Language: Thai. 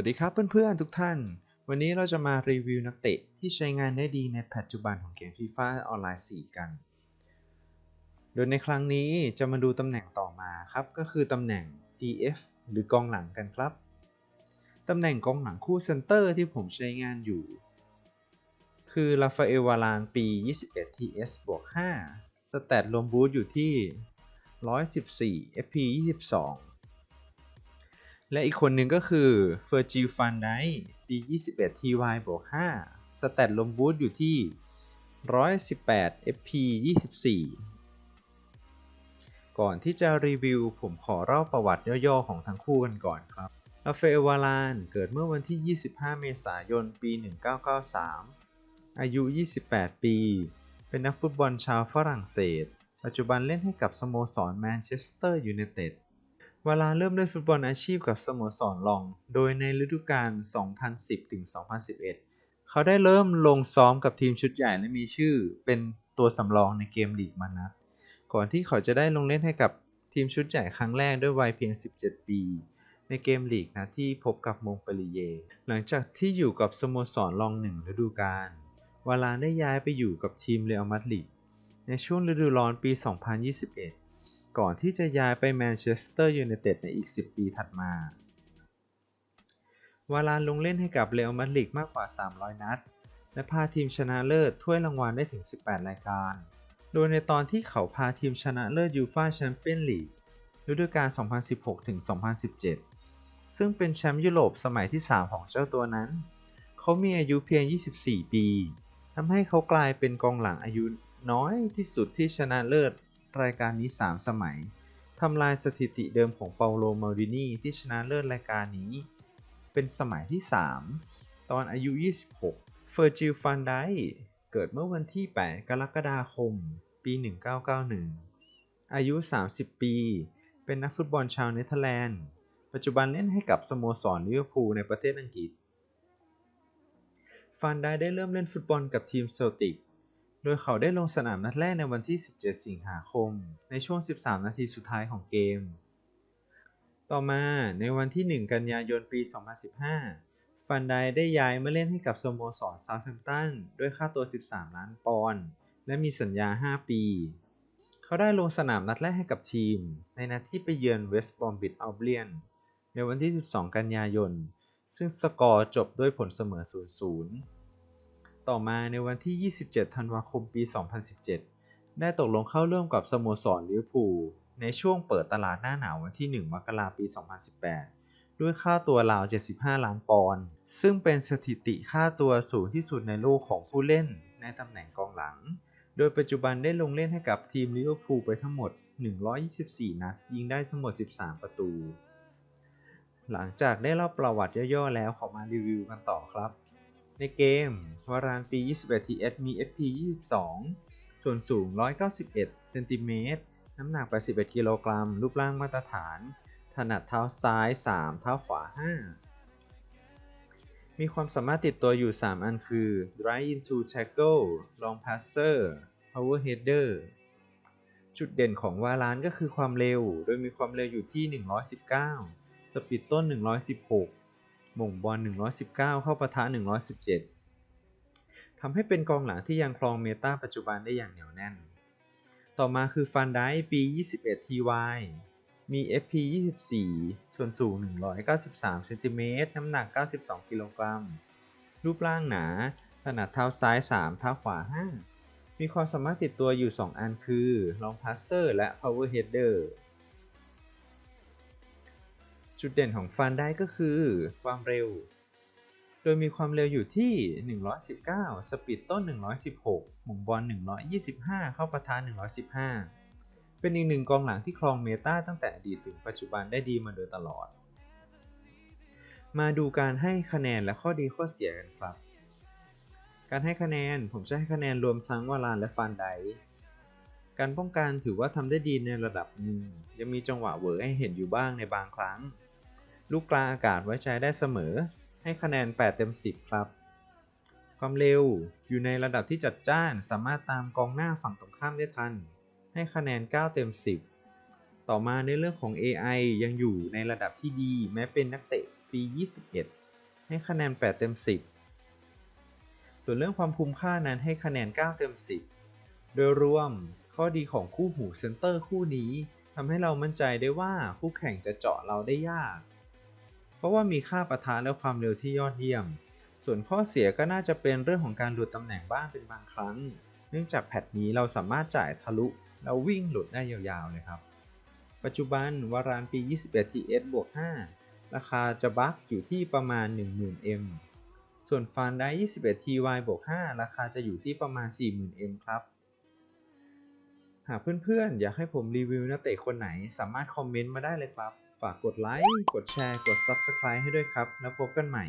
วัสดีครับเพื่อนๆทุกท่าน วันนี้เราจะมารีวิวนักเตะที่ใช้งานได้ดีในปัจจุบันของเกม FIFA ออนไลน์ 4 กัน โดยในครั้งนี้จะมาดูตำแหน่งต่อมาครับ ก็คือตำแหน่ง DF หรือกองหลังกันครับ ตำแหน่งกองหลังคู่เซนเตอร์ที่ผมใช้งานอยู่ คือราฟาเอลวาลานปี 21 TS บวก 5 สแตทรวมบูทอยู่ที่ 114 FP 22 และอีกคนหนึ่งก็คือเฟอร์จิลฟันไดปี 21 TY บวก5สแตทลมบูทอยู่ที่ 118 FP 24 ก่อนที่จะรีวิวผมขอเล่าประวัติย่อๆ ของทั้งคู่กันก่อนครับราฟาเอลวาลานเกิดเมื่อวันที่ 25 เมษายน ปี 1993 อายุ 28 ปี เป็นนักฟุตบอลชาวฝรั่งเศส ปัจจุบันเล่นให้กับสโมสรแมนเชสเตอร์ยูไนเต็ด วาลาเริ่มเล่นฟุตบอลอาชีพกับสโมสรลอง โดยในฤดูกาล 2010-2011 เขาได้เริ่มลงซ้อมกับทีมชุดใหญ่และมีชื่อเป็นตัวสำรองในเกมลีกมานัด ก่อนที่เขาจะได้ลงเล่นให้กับทีมชุดใหญ่ครั้งแรกด้วยวัยเพียง 17 ปี ในเกมลีกนะที่พบกับมงเปรีเย หลังจากที่อยู่กับสโมสรลองหนึ่งฤดูกาล วาลาได้ย้ายไปอยู่กับทีมเรอัลมาดริดในช่วงฤดูร้อนปี 2021 ก่อนที่จะย้ายไปแมนเชสเตอร์ยูไนเต็ดในอีก 10 ปีถัดมา วาลานลงเล่นให้กับเรอัลมาดริดมากกว่า 300 นัด และพาทีมชนะเลิศถ้วยรางวัลได้ถึง 18 รายการ โดยในตอนที่เขาพาทีมชนะเลิศยูฟ่าแชมเปี้ยนลีกฤดูกาล 2016-2017 ซึ่งเป็นแชมป์ยุโรปสมัยที่ 3 ของเจ้าตัวนั้น เขามีอายุเพียง 24 ปีทำให้เขากลายเป็นกองหลังอายุน้อยที่สุดที่ชนะเลิศ รายการนี้ 3 สมัย ทำลายสถิติเดิมของเปาโล มาดินีที่ชนะเลิศรายการนี้ เป็นสมัยที่ 3 ตอนอายุ 26 เฟอร์จิล ฟันไดเกิดเมื่อวันที่ 8 กรกฎาคม ปี 1991 อายุ 30 ปี เป็นนักฟุตบอลชาวเนเธอร์แลนด์ ปัจจุบันเล่นให้กับสโมสรลิเวอร์พูลในประเทศอังกฤษ ฟันไดได้เริ่มเล่นฟุตบอลกับทีมเซลติก โดยเขาได้ลงสนามนัดแรกในวันที่ 17 สิงหาคม ในช่วง 13 นาทีสุดท้ายของเกม ต่อมาในวันที่ 1 กันยายนปี 2015 ฟันไดได้ย้ายมาเล่นให้กับสโมสรเซาท์แฮมป์ตันด้วยค่าตัว 13 ล้านปอนด์ และมีสัญญา 5 ปี เขาได้ลงสนามนัดแรกให้กับทีม ในนัดที่ไปเยือนเวสต์บรอมบิดอัลเบียน ในวันที่ 12 กันยายน ซึ่งสกอร์จบด้วยผลเสมอ 0-0 ต่อมาในวันที่ 27 ธันวาคม ปี 2017 ได้ตกลงเข้าร่วมกับสโมสรลิเวอร์พูลในช่วงเปิดตลาดหน้าหนาววันที่ 1 มกราคมปี 2018 ด้วยค่าตัวราว 75 ล้านปอนด์ ซึ่งเป็นสถิติค่าตัวสูงที่สุดในโลกของผู้เล่นในตำแหน่งกองหลัง โดยปัจจุบันได้ลงเล่นให้กับทีมลิเวอร์พูลไปทั้งหมด 124 นัด ยิงได้ทั้งหมด 13 ประตู หลังจากได้เล่าประวัติย่อๆแล้วขอมารีวิวกันต่อครับ ในเกมวารานปี 21 TS มี FP 22 ส่วนสูง 191 เซนติเมตร น้ำหนัก 81 กิโลกรัม รูปร่างมาตรฐาน ถนัดเท้าซ้าย 3 เท้าขวา 5 มีความสามารถติดตัวอยู่ 3 อันคือ Drive into tackle Long passer Power header จุดเด่นของวาลานก็คือความเร็ว โดยมีความเร็วอยู่ที่ 119 สปีดต้น 116 หม่งบอล 119 เข้าปะทะ 117 ทำให้เป็นกองหลังที่ยังครองเมตาปัจจุบันได้อย่างเหนียวแน่น ต่อมาคือฟันได้ปี 21 TY มี FP 24 ส่วนสูง 193เซนติเมตรน้ำหนัก 92 กิโลกรัม รูปร่างหนาถนัดเท้าซ้าย 3 เท้าขวา 5 มีความสามารถติดตัวอยู่ 2 อันคือ Long Passer และ Power Header จุดเด่นของฟันได้ก็คือความเร็ว โดยมีความเร็วอยู่ที่ 119 สปีดต้น 116 หม่งบอล 125 เข้าประทะ115 เป็นอีกหนึ่งกองหลังที่ครองเมตาตั้งแต่อดีตถึงปัจจุบันได้ดีมาโดยตลอด มาดูการให้คะแนนและข้อดีข้อเสียกันครับ การให้คะแนนผมจะให้คะแนนรวมทั้งวาลานและฟันไดการป้องกันถือว่าทำได้ดีในระดับหนึ่งยังมีจังหวะเวอให้เห็นอยู่บ้างในบางครั้ง ลูกกลางอากาศไว้ใจได้เสมอ ให้คะแนน 8 เต็ม 10 ครับ ความเร็วอยู่ในระดับที่จัดจ้านสามารถตามกองหน้าฝั่งตรงข้ามได้ทัน ให้คะแนน 9 เต็ม 10 ต่อมาในเรื่องของ AI ยังอยู่ในระดับที่ดี แม้เป็นนักเตะปี 21 ให้คะแนน 8 เต็ม 10 ส่วนเรื่องความคุ้มค่านั้นให้คะแนน 9 เต็ม 10 โดยรวมข้อดีของคู่หูเซนเตอร์คู่นี้ทำให้เรามั่นใจได้ว่าคู่แข่งจะเจาะเราได้ยาก เพราะว่ามีค่าประทะและความเร็วที่ยอดเยี่ยม ส่วนข้อเสียก็น่าจะเป็นเรื่องของการหลุดตำแหน่งบ้างเป็นบางครั้ง เนื่องจากแพทนี้เราสามารถจ่ายทะลุแล้ววิ่งหลุดได้ยาวๆเลยครับ ปัจจุบันวารานปี 21 TS บวก 5 ราคาจะบัคอยู่ที่ประมาณ 10,000M ส่วนฟันได้ 21 TY บวก 5 ราคาจะอยู่ที่ประมาณ 40,000M ครับ หากเพื่อนๆ อยากให้ผมรีวิวนักเตะคนไหนสามารถคอมเมนต์มาได้เลยครับ ฝากกดไลค์ กดแชร์ กด Subscribe ให้ด้วยครับ แล้วพบกันใหม่